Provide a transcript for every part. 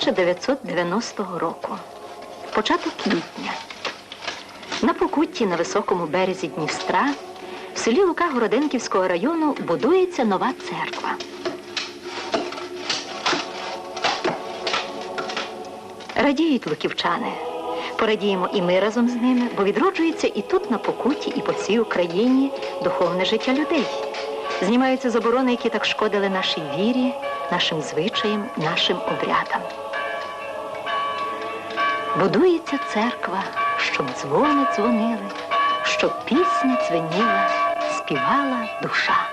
Весна 1990 року. Початок квітня. На Покутті на високому березі Дністра в селі Лука Городенківського району будується нова церква. Радіють луківчани. Порадіємо і ми разом з ними, бо відроджується і тут, на Покуті, і по всій Україні духовне життя людей. Знімаються заборони, які так шкодили нашій вірі, нашим звичаям, нашим обрядам. Будується церква, щоб дзвони дзвонили, щоб пісня дзвеніла, співала душа.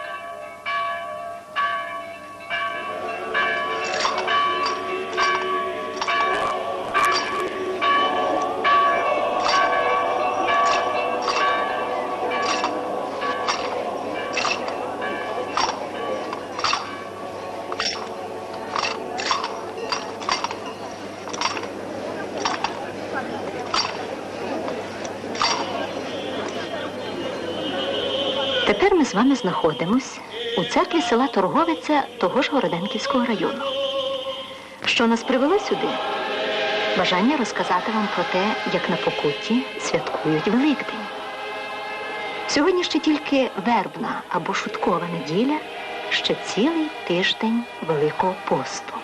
Вами знаходимось у церкві села Торговиця того ж Городенківського району. Що нас привело сюди? Бажання розказати вам про те, як на Покутті святкують Великдень. Сьогодні ще тільки вербна або шуткова неділя, ще цілий тиждень Великого посту.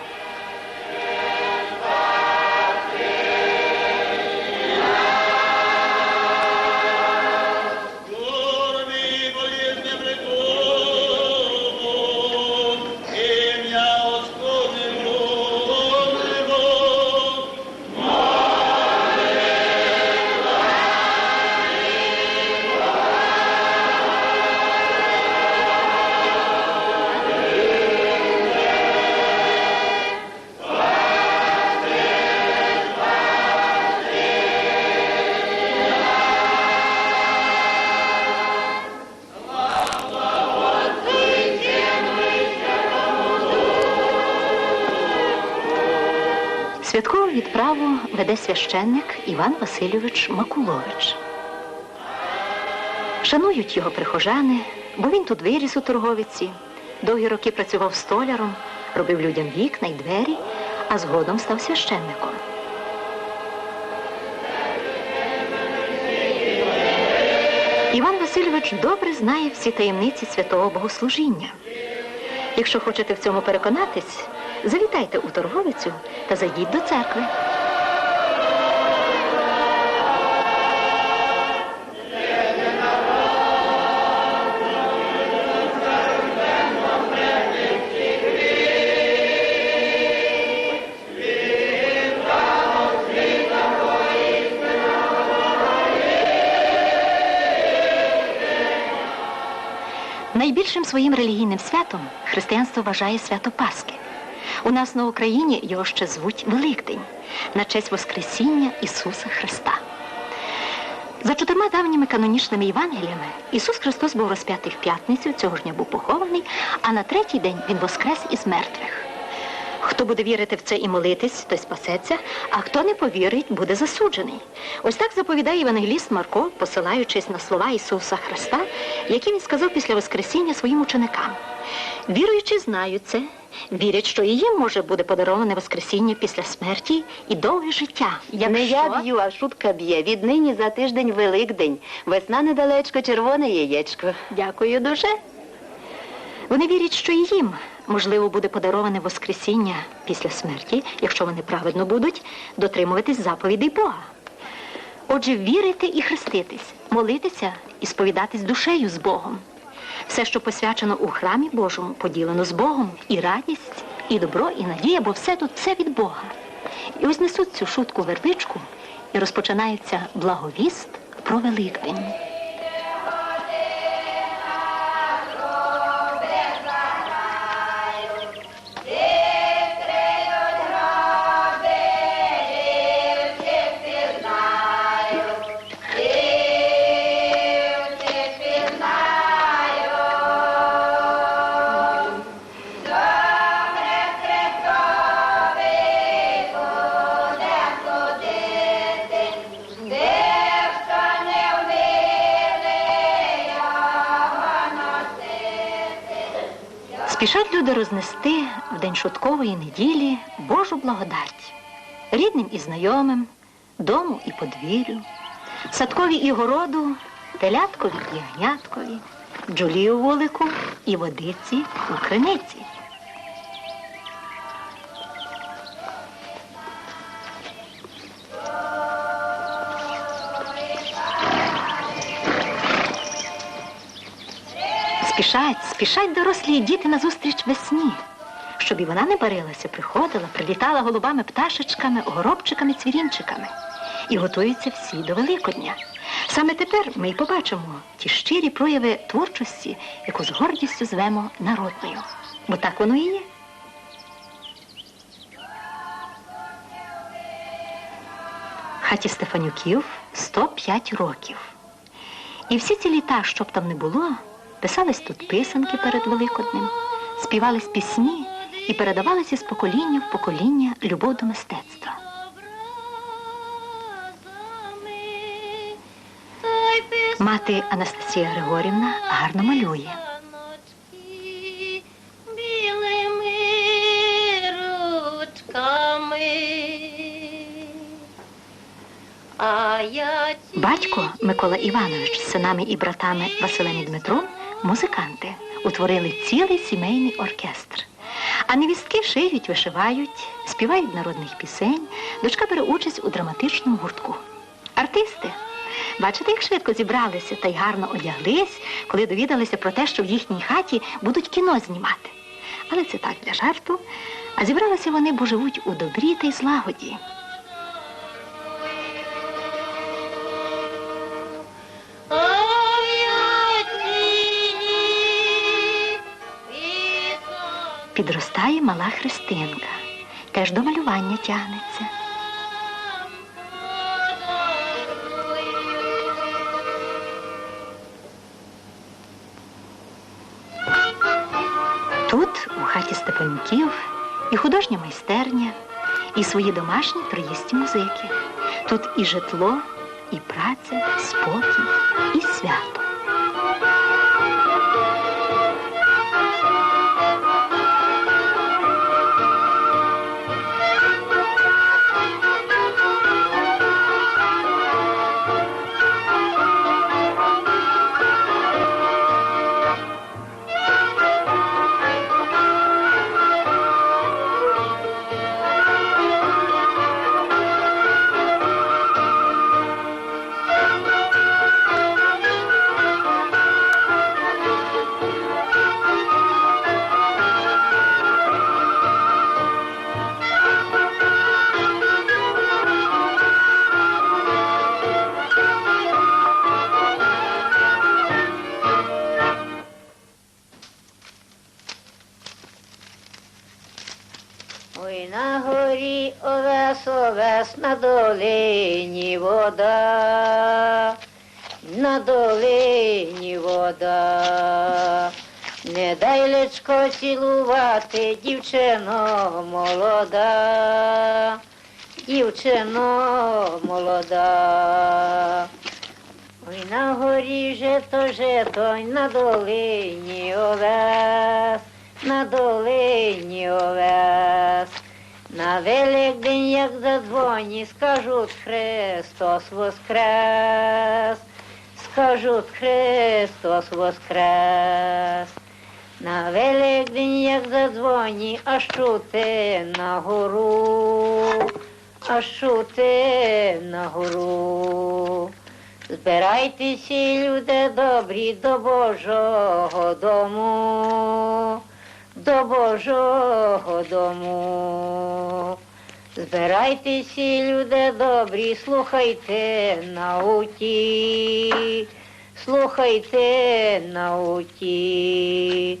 Відправу веде священник Іван Васильович Макулович. Шанують його прихожани, бо він тут виріс у торговиці. Довгі роки працював столяром, робив людям вікна й двері, а згодом став священником. Іван Васильович добре знає всі таємниці святого богослужіння. Якщо хочете в цьому переконатись, завітайте у торговицю та зайдіть до церкви. Найбільшим своїм релігійним святом християнство вважає свято Пасхи. У нас на Україні його ще звуть Великдень на честь Воскресіння Ісуса Христа. За чотирма давніми канонічними Євангеліями Ісус Христос був розп'ятий в п'ятницю, цього ж дня був похований, а на третій день Він воскрес із мертвих. Хто буде вірити в це і молитись, той спасеться, а хто не повірить, буде засуджений. Ось так заповідає євангеліст Марко, посилаючись на слова Ісуса Христа, які він сказав після Воскресіння своїм ученикам. Віруючи знають це, вірять, що і їм може буде подароване Воскресіння після смерті і довге життя. Не я б'ю, а шутка б'є. Віднині за тиждень Великдень. Весна недалечко, червоне яєчко. Дякую дуже. Вони вірять, що і їм, можливо, буде подароване Воскресіння після смерті, якщо вони праведно будуть дотримуватись заповідей Бога. Отже, вірити і хреститись, молитися і сповідатись душею з Богом. Все, що посвячено у храмі Божому, поділено з Богом, і радість, і добро, і надія, бо все тут все від Бога. І ось несуть цю шутку вербичку, і розпочинається благовіст про Великдень. Спішать люди рознести в день шуткової неділі Божу благодать рідним і знайомим, дому і подвір'ю, садкові і городу, теляткові і ягняткові, бджолі у вулику і водиці у криниці. Спішать, спішать дорослі і діти назустріч весні, щоб і вона не барилася, приходила, прилітала голубами пташечками, горобчиками, цвірінчиками. І готуються всі до Великодня. Саме тепер ми й побачимо ті щирі прояви творчості, яку з гордістю звемо народною. Бо так воно і є. Хаті Стефанюків 105 років. І всі ці літа, що б там не було, писались тут писанки перед Великоднем, співались пісні і передавалися з покоління в покоління любов до мистецтва. Мати Анастасія Григорівна гарно малює. Батько Микола Іванович з синами і братами Василем і Дмитром музиканти утворили цілий сімейний оркестр. А невістки шиють, вишивають, співають народних пісень. Дочка бере участь у драматичному гуртку. Артисти. Бачите, як швидко зібралися та й гарно одяглись, коли довідалися про те, що в їхній хаті будуть кіно знімати. Але це так для жарту. А зібралися вони, бо живуть у добрі та й злагоді. Підростає мала Христинка, теж до малювання тягнеться. Тут, у хаті Степанюків, і художня майстерня, і свої домашні троїсті музики. Тут і житло, і праця, спокій, і свято. На долині вода. Не дай личко цілувати, дівчино молода, дівчино молода. Ой, на горі жито, жито, й на долині овес, на долині овес. На Великдень, як задзвоні, скажуть Христос воскрес, скажуть Христос воскрес. На Великдень, як задзвоні, аж чути на гору, аж чути на гору. Збирайтеся, люди добрі, до Божого дому, до Божого дому. Збирайтеся, люди добрі, слухайте науки, слухайте науки.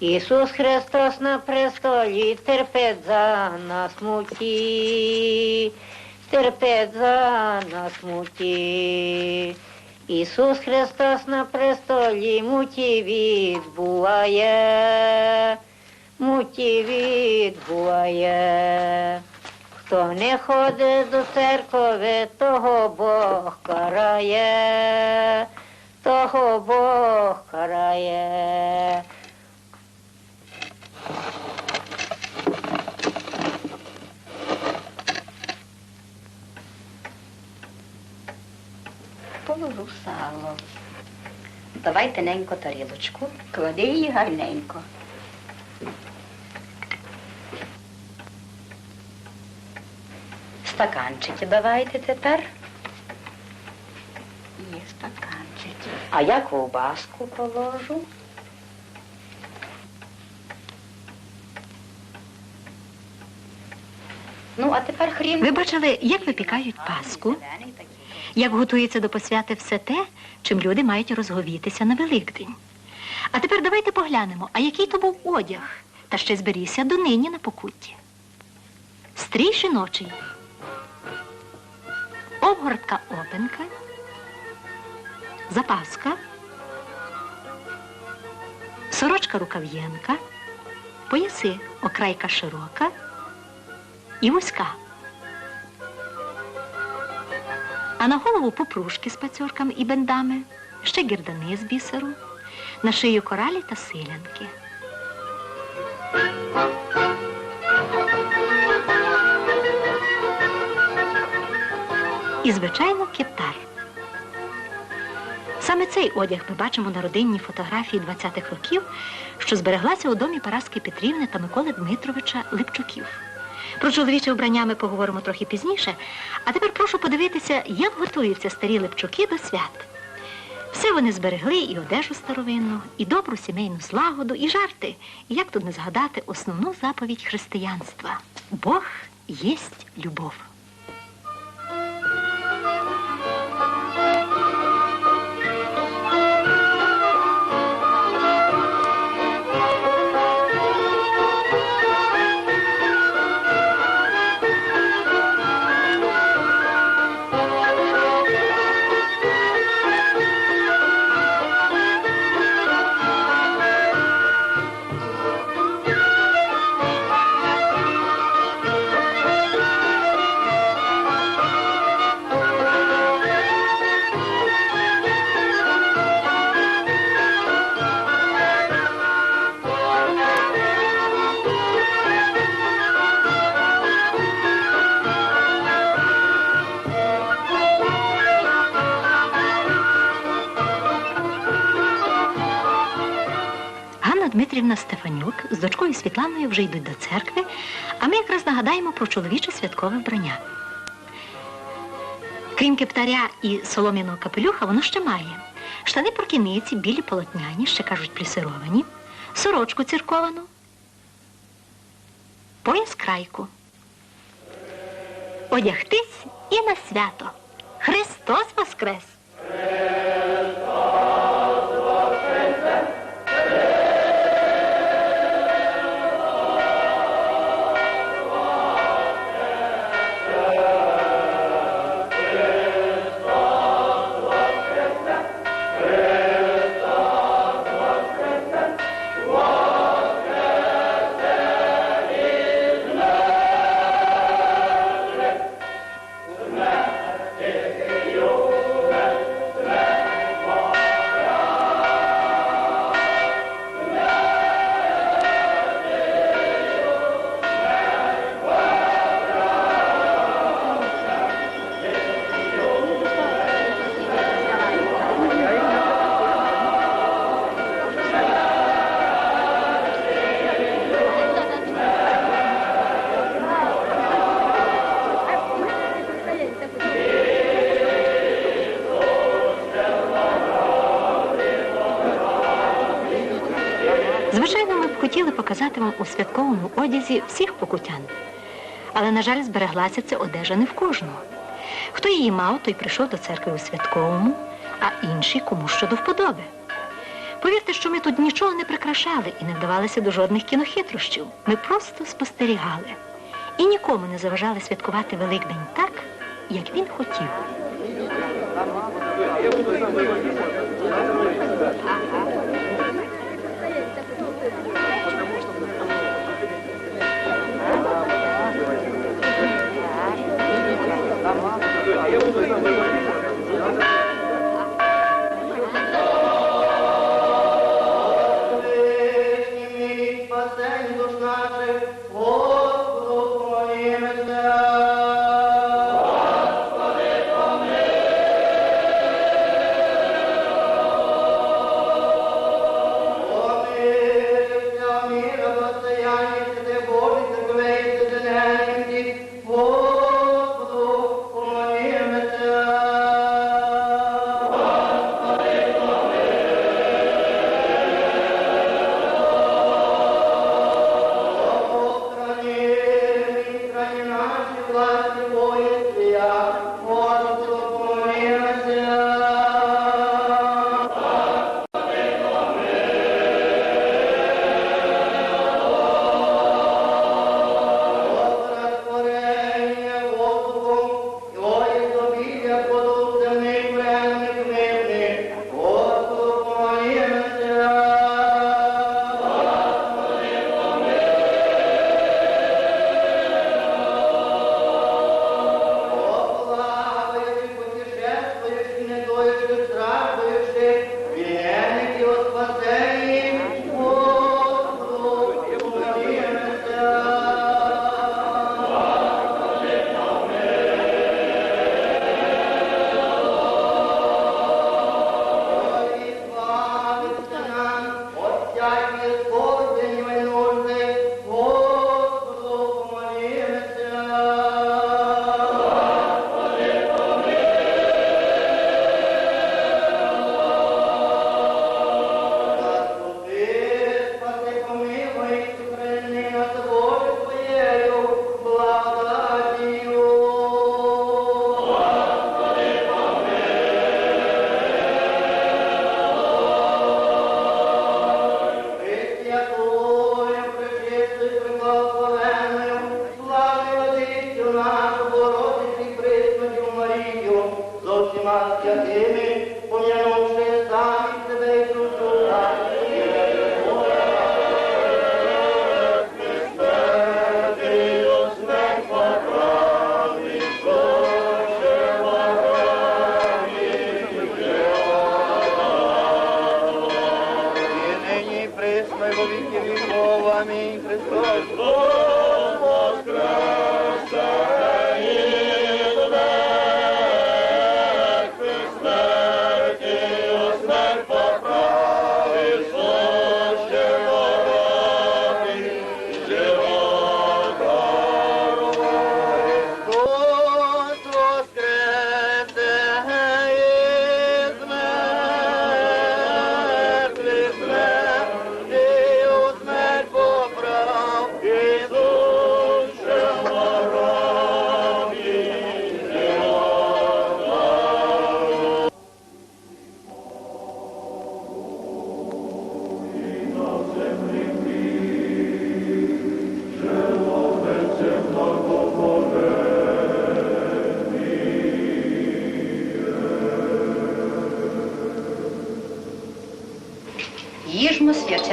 Ісус Христос на престолі терпить за нас муки, терпить за нас муки. Ісус Христос на престолі муті відбуває, муті відбуває. Хто не ходить до церкви, того Бог карає, того Бог карає. Полу сало. Давай тоненько тарілочку, клади її гарненько. Стаканчики давайте тепер. Є стаканчики. А я ковбаску положу. Ну, а тепер хрін. Ви бачили, як випікають паску, як готується до посвяти все те, чим люди мають розговітися на Великдень. А тепер давайте поглянемо, а який то був одяг, та ще зберігся донині на покутті. Стрій жіночий, обгортка опенка, запаска, сорочка рукав'єнка, пояси окрайка широка. І вузька. А на голову попружки з пацьорками і бендами, ще гірдани з бісеру, на шию коралі та силянки. І, звичайно, кептар. Саме цей одяг ми бачимо на родинній фотографії 20-х років, що збереглася у домі Параски Петрівни та Миколи Дмитровича Липчуків. Про чоловіче вбрання ми поговоримо трохи пізніше. А тепер прошу подивитися, як готуються старі лепчуки до свят. Все вони зберегли і одежу старовинну, і добру сімейну злагоду, і жарти. І як тут не згадати основну заповідь християнства Бог єсть любов. Світланою вже йдуть до церкви, а ми якраз нагадаємо про чоловіче святкове вбрання. Крім кептаря і солом'яного капелюха, воно ще має штани прокіниці, білі полотняні, ще кажуть плісировані, сорочку цірковану, пояс крайку. Одягтись і на свято. Христос Воскрес! Хотіли у святковому одязі всіх покутян. Але, на жаль, збереглася ця одежа не в кожного. Хто її мав, той прийшов до церкви у святковому, а інші кому що до вподоби. Повірте, що ми тут нічого не прикрашали і не вдавалися до жодних кінохитрощів. Ми просто спостерігали і нікому не заважали святкувати Великдень так, як він хотів. life. I idea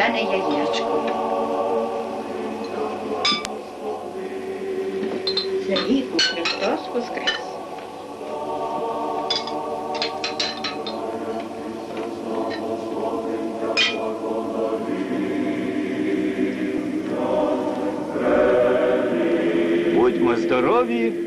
Свячене яєчко. За віку Христос Воскрес. Будьмо здорові.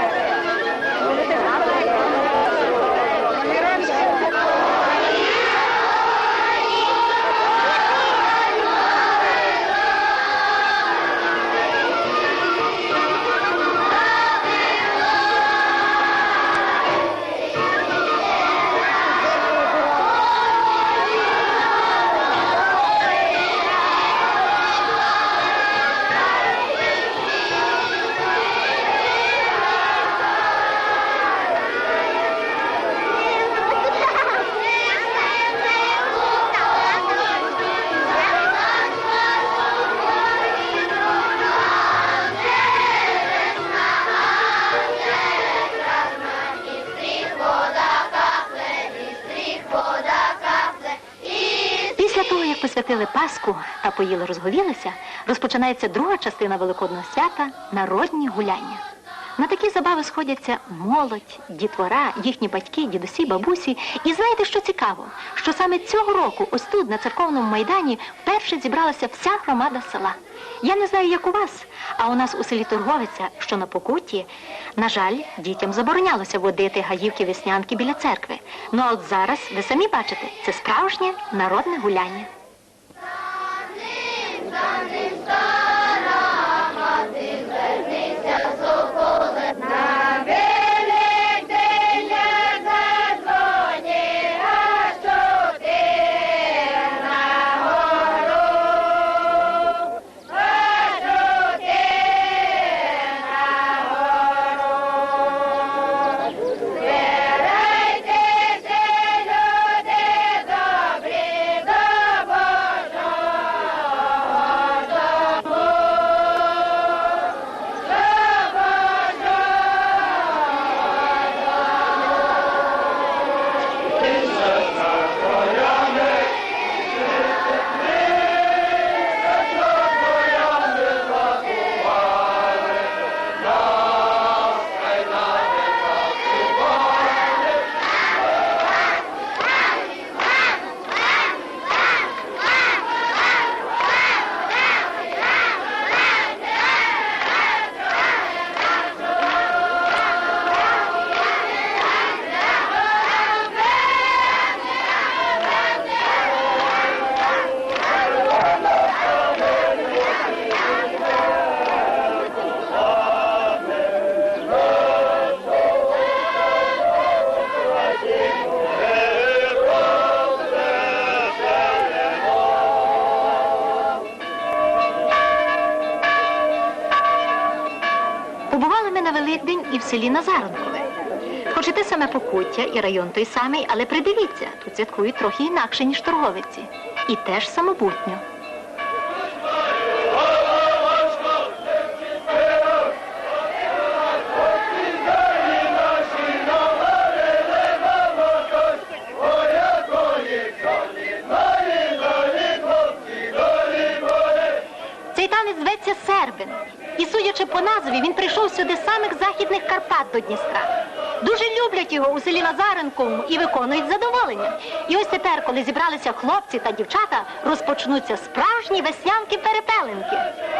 Як Пасху та поїли розговілися, розпочинається друга частина Великодного свята народні гуляння. На такі забави сходяться молодь, дітвора, їхні батьки, дідусі, бабусі. І знаєте, що цікаво? Що саме цього року, ось тут, на церковному майдані, вперше зібралася вся громада села. Я не знаю, як у вас, а у нас у селі Торговиця, що на Покутті, на жаль, дітям заборонялося водити гаївки веснянки біля церкви. Ну а от зараз, ви самі бачите, це справжнє народне гуляння. Великдень в. Хоч і те саме покуття, і район той самий, але придивіться, тут святкують трохи інакше, ніж торговиці. І теж самобутньо. Цей танець зветься Сербин. І судячи по назві, він прийшов сюди з самих західних Карпат до Дністра. Дуже люблять його у селі Назаренковому і виконують задоволення. І ось тепер, коли зібралися хлопці та дівчата, розпочнуться справжні веснянки-перепеленки. Дають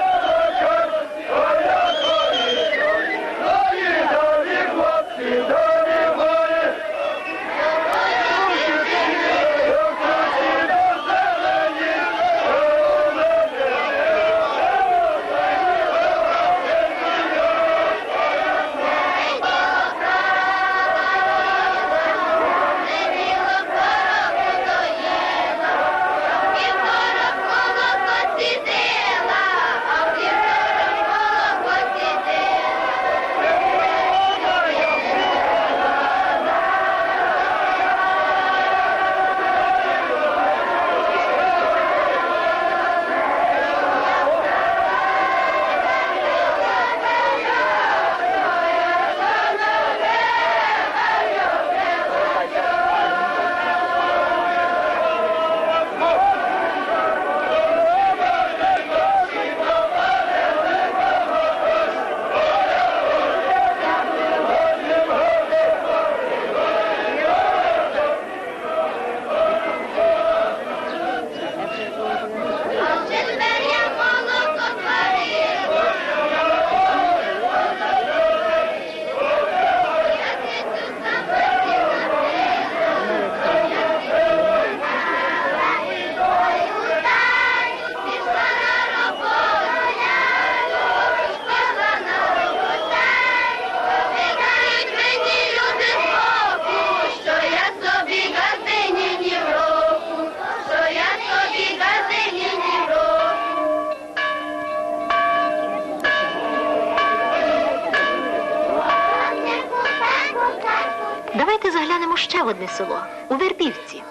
село у Вербівці.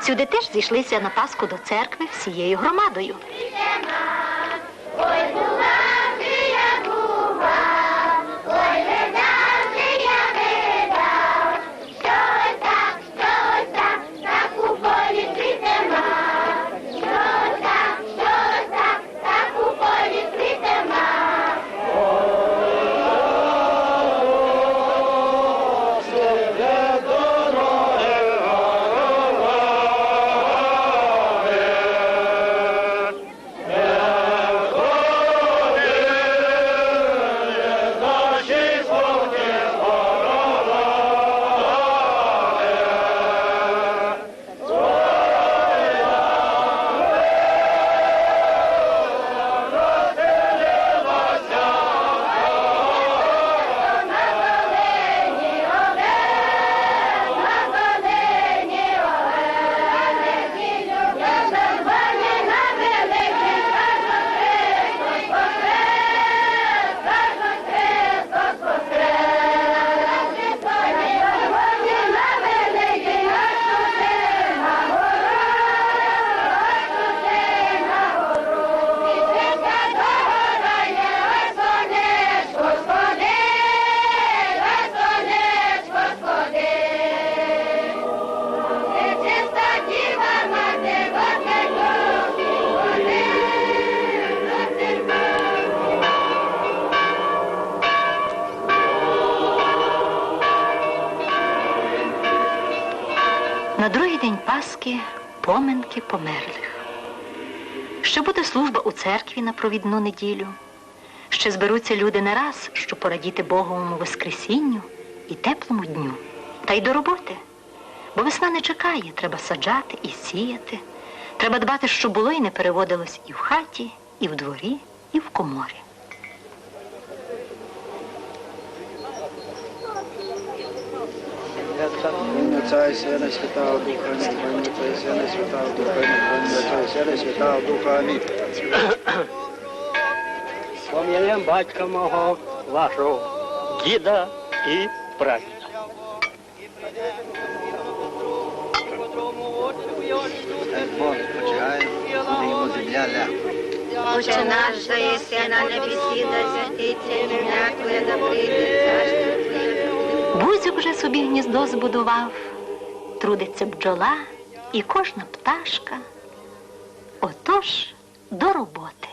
Сюди теж зійшлися на Пасху до церкви всією громадою. Поминки померлих. Ще буде служба у церкві на провідну неділю. Ще зберуться люди не раз, щоб порадіти Боговому Воскресінню і теплому дню. Та й до роботи. Бо весна не чекає, треба саджати і сіяти. Треба дбати, щоб було і не переводилось і в хаті, і в дворі, і в коморі. Отця і Сина, Святого Духа, Амінь. Во Святого Духа, Амінь. Пом'янем батька мого вашого, діда і прадіда. Отче наш, що єси на небесі, да святиться ім'я Твоє, да прийде царство Твоє. Бузик вже собі гніздо збудував, трудиться бджола і кожна пташка. Отож до роботи.